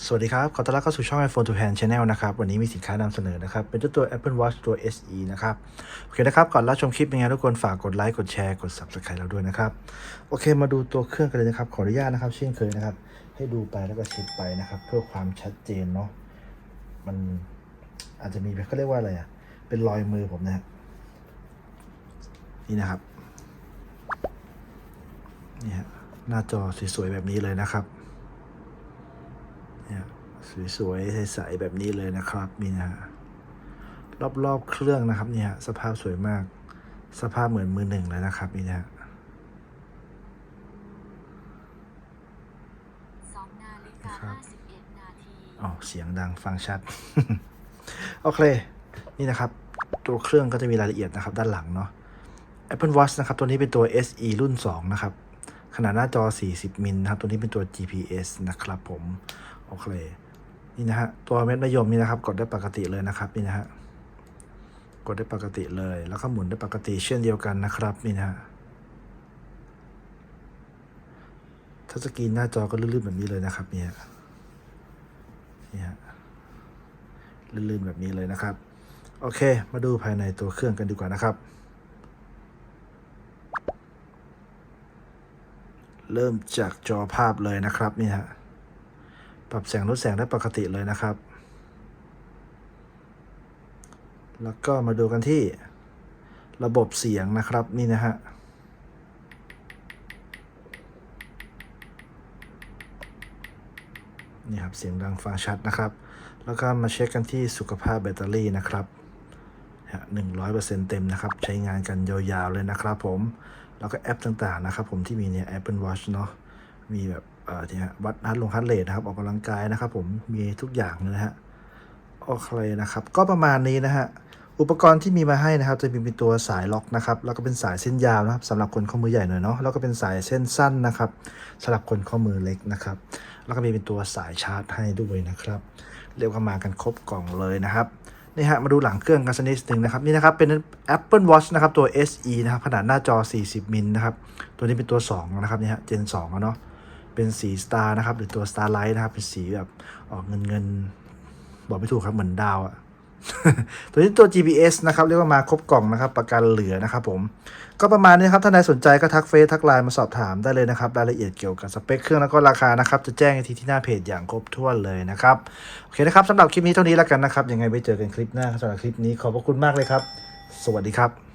สวัสดีครับ ขอต้อนรับเข้าสู่ช่อง iPhone to Hand Channel นะครับ วันนี้มีสินค้านำเสนอนะครับ เป็นตัว Apple Watch ตัว SE นะครับ โอเคนะครับ ก่อนรับชมคลิปเป็นไงทุกคนฝากกดไลค์ กดแชร์ กด Subscribe เราด้วยนะครับ โอเค มาดูตัวเครื่องกันเลยนะครับ ขออนุญาตนะครับ เช่นเคยนะครับ ให้ดูไปแล้วก็เช็ดไปนะครับ เพื่อความชัดเจนเนาะ มันอาจจะมีเขาเรียกว่าอะไรอะ เป็นรอยมือผมนะฮะนี่นะครับ นี่ฮะ หน้าจอสวยๆแบบนี้เลยนะครับ เนี่ยสวยๆใสๆแบบนี้เลยนะครับนี่นะฮะรอบๆเครื่องนะครับเนี่ยสภาพสวยมาก สภาพเหมือนมือหนึ่งเลยนะครับนี่นะฮะสองนาฬิกาครับห้าสิบเอ็ดนาทีอ๋อเสียงดังฟังชัด โอเค นี่นะครับ ตัวเครื่องก็จะมีรายละเอียดนะครับ ด้านหลังเนาะ Apple Watch นะครับ ตัวนี้เป็นตัว SE รุ่น 2 นะครับ ขนาดหน้าจอ 40 มิลนะครับ ตัวนี้เป็นตัว GPS นะครับผม โอเค นี่นะฮะ ตัวเม็ดมะยมนี่นะครับ กดได้ปกติเลยนะครับ นี่นะฮะ กดได้ปกติเลย แล้วก็หมุนได้ปกติเช่นเดียวกันนะครับ นี่นะฮะทัชสกรีนหน้าจอก็ลื่นๆแบบนี้เลยนะครับ เนี่ยนี่ฮะ ลื่นๆแบบนี้เลยนะครับ โอเค มาดูภายในตัวเครื่องกันดีกว่านะครับเริ่มจากจอภาพเลยนะครับนี่ฮะ ปรับแสงลดแสงได้ปกติเลยนะครับ แล้วก็มาดูกันที่ระบบเสียงนะครับนี่นะฮะนี่ครับเสียงดังฟังชัดนะครับ แล้วก็มาเช็คกันที่สุขภาพแบตเตอรี่นะครับหนึ่งร้อยเปอร์เซ็นต์เต็มนะครับ ใช้งานกันยาวๆเลยนะครับผม แล้วก็แอปต่างๆนะครับผมที่มีเนี่ย Apple Watch เนาะมีแบบ เอ่อที่ฮะวัดฮัตลงฮัตเลทนะครับ ออกกำลังกายนะครับ ผมมีทุกอย่างเลยนะฮะโอเคนะครับ ก็ประมาณนี้นะฮะอุปกรณ์ที่มีมาให้นะครับ จะมีเป็นตัวสายล็อกนะครับ แล้วก็เป็นสายเส้นยาวนะครับสำหรับคนข้อมือใหญ่หน่อยเนาะแล้วก็เป็นสายเส้นสั้นนะครับสำหรับคนข้อมือเล็กนะครับ แล้วก็มีเป็นตัวสายชาร์จให้ด้วยนะครับ เรียกว่ามากันครบกล่องเลยนะครับนี่ฮะมาดูหลังเครื่องกันสักนิดนึงนะครับนี่นะครับเป็น Apple Watch นะครับตัว SE นะครับขนาดหน้าจอ 40 มิลนะครับตัวนี้เป็นตัว 2 นะครับนี่ฮะ Gen 2อะเนาะ เป็นสี Star นะครับ หรือตัว Starlight นะครับ เป็นสีแบบออกเงินเงินบอกไม่ถูกครับ เหมือนดาวอะตัวนี้ตัว GPS นะครับ เรียกว่ามาครบกล่องนะครับ ประกันเหลือนะครับผม ก็ประมาณนี้ครับ ถ้าใครสนใจก็ทักเฟซทักไลน์มาสอบถามได้เลยนะครับ รายละเอียดเกี่ยวกับสเปคเครื่องแล้วก็ราคานะครับ จะแจ้งทีที่หน้าเพจอย่างครบถ้วนเลยนะครับ โอเคนะครับสำหรับคลิปนี้เท่านี้แล้วกันนะครับ ยังไงไปเจอกันคลิปหน้าสำหรับคลิปนี้ขอบพระคุณมากเลยครับ สวัสดีครับ